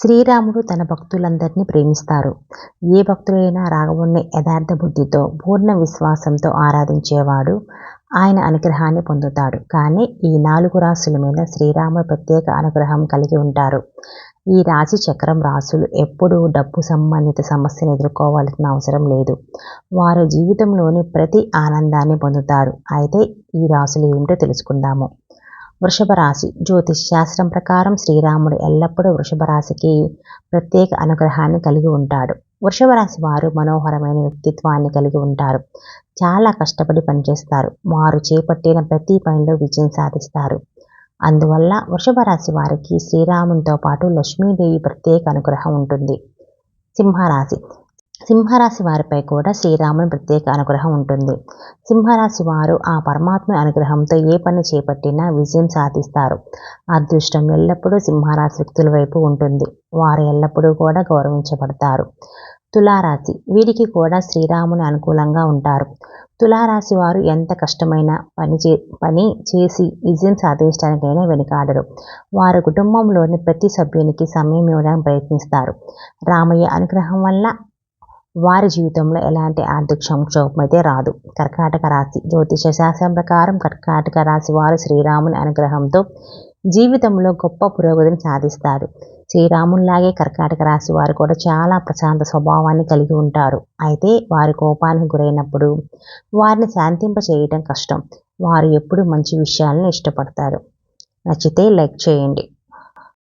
శ్రీరాముడు తన భక్తులందరినీ ప్రేమిస్తారు. ఏ భక్తుడైనా రాఘవుణ్ణి యథార్థ బుద్ధితో పూర్ణ విశ్వాసంతో ఆరాధించేవాడు ఆయన అనుగ్రహాన్ని పొందుతాడు. కానీ ఈ నాలుగు రాసుల మీద శ్రీరాముడు ప్రత్యేక అనుగ్రహం కలిగి ఉంటారు. ఈ రాశి చక్రం రాసులు ఎప్పుడూ డబ్బు సంబంధిత సమస్యను ఎదుర్కోవాల్సిన అవసరం లేదు. వారు జీవితంలోని ప్రతి ఆనందాన్ని పొందుతారు. అయితే ఈ రాసులు ఏమిటో తెలుసుకుందాము. వృషభ రాశి జ్యోతిష్ శాస్త్రం ప్రకారం శ్రీరాముడు ఎల్లప్పుడూ వృషభ రాశికి ప్రత్యేక అనుగ్రహాన్ని కలిగి ఉంటాడు. వృషభ రాశి వారు మనోహరమైన వ్యక్తిత్వాన్ని కలిగి ఉంటారు. చాలా కష్టపడి పనిచేస్తారు. వారు చేపట్టిన ప్రతి పనిలో విజయం సాధిస్తారు. అందువల్ల వృషభ రాశి వారికి శ్రీరామునితో పాటు లక్ష్మీదేవి ప్రత్యేక అనుగ్రహం ఉంటుంది. సింహరాశి. సింహరాశి వారిపై కూడా శ్రీరాముని ప్రత్యేక అనుగ్రహం ఉంటుంది. సింహరాశి వారు ఆ పరమాత్మ అనుగ్రహంతో ఏ పని చేపట్టినా విజయం సాధిస్తారు. అదృష్టం ఎల్లప్పుడూ సింహరాశి వ్యక్తుల వైపు ఉంటుంది. వారు ఎల్లప్పుడూ కూడా గౌరవించబడతారు. తులారాశి వీరికి కూడా శ్రీరాముని అనుకూలంగా ఉంటారు. తులారాశి వారు ఎంత కష్టమైన పని చే పని చేసి విజయం సాధించడానికైనా వెనుకాడరు. వారు కుటుంబంలోని ప్రతి సభ్యునికి సమయం ఇవ్వడానికి ప్రయత్నిస్తారు. రామయ్య అనుగ్రహం వల్ల వారి జీవితంలో ఎలాంటి ఆర్థిక సంక్షోభం అయితే రాదు. కర్కాటక రాశి జ్యోతిష శాస్త్రం ప్రకారం కర్కాటక రాశి వారు శ్రీరాముని అనుగ్రహంతో జీవితంలో గొప్ప పురోగతిని సాధిస్తారు. శ్రీరామునిలాగే కర్కాటక రాశి వారు కూడా చాలా ప్రశాంత స్వభావాన్ని కలిగి ఉంటారు. అయితే వారి కోపానికి గురైనప్పుడు వారిని శాంతింప చేయటం కష్టం. వారు ఎప్పుడు మంచి విషయాలను ఇష్టపడతారు. నచ్చితే లైక్ చేయండి.